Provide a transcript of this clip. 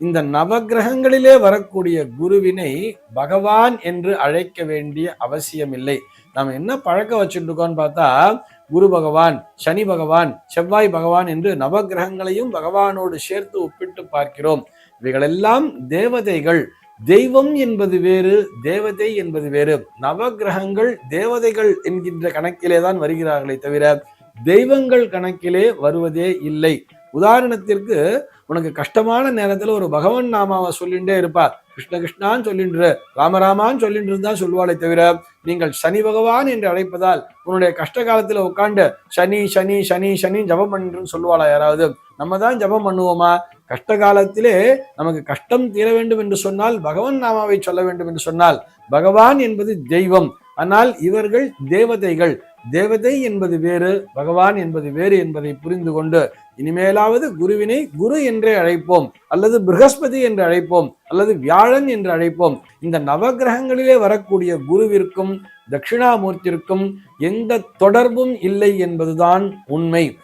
இந்த நவக்கிரகங்களிலே வரக்கூடிய குருவினை பகவான் என்று அழைக்க வேண்டிய அவசியம் இல்லை நாம் என்ன பழக்கம் வச்சுட்டு இருக்கோம்னு பார்த்தா குரு பகவான் சனி பகவான் செவ்வாய் பகவான் என்று நவக்கிரகங்களையும் பகவானோடு சேர்த்து ஒப்பிட்டு பார்க்கிறோம். இவைகளெல்லாம் தேவதைகள். தெய்வம் என்பது வேறு தேவதை என்பது வேறு. நவக்கிரகங்கள் தேவதைகள் என்கின்ற கணக்கிலே தான் வருகிறார்களே தவிர தெய்வங்கள் கணக்கிலே வருவதே இல்லை. உதாரணத்திற்கு உனக்கு கஷ்டமான நேரத்தில் ஒரு பகவான் நாமாவை சொல்லிண்டே இருப்பார். கிருஷ்ண கிருஷ்ணான்னு சொல்லின்று ராமராமான்னு சொல்லிட்டு இருந்தா சொல்லுவாளே தவிர நீங்கள் சனி பகவான் என்று அழைப்பதால் உன்னுடைய கஷ்ட காலத்தில் உட்காந்து சனி சனி சனி சனி ஜபம் பண்ணுன்னு சொல்லுவாளா யாராவது? நம்ம தான் ஜபம் பண்ணுவோமா? கஷ்ட காலத்திலே நமக்கு கஷ்டம் தீர வேண்டும் என்று சொன்னால் பகவான் நாமாவை சொல்ல வேண்டும் என்று சொன்னால் பகவான் என்பது தெய்வம். ஆனால் இவர்கள் தேவதைகள். தேவதை என்பது வேறு பகவான் என்பது வேறு என்பதை புரிந்து கொண்டு இனிமேலாவது குருவினை குரு என்றே அழைப்போம் அல்லது ப்ரகஸ்பதி என்று அழைப்போம் அல்லது வியாழன் என்று அழைப்போம். இந்த நவகிரகங்களிலே வரக்கூடிய குருவிற்கும் தட்சிணாமூர்த்திற்கும் எந்த தொடர்பும் இல்லை என்பதுதான் உண்மை.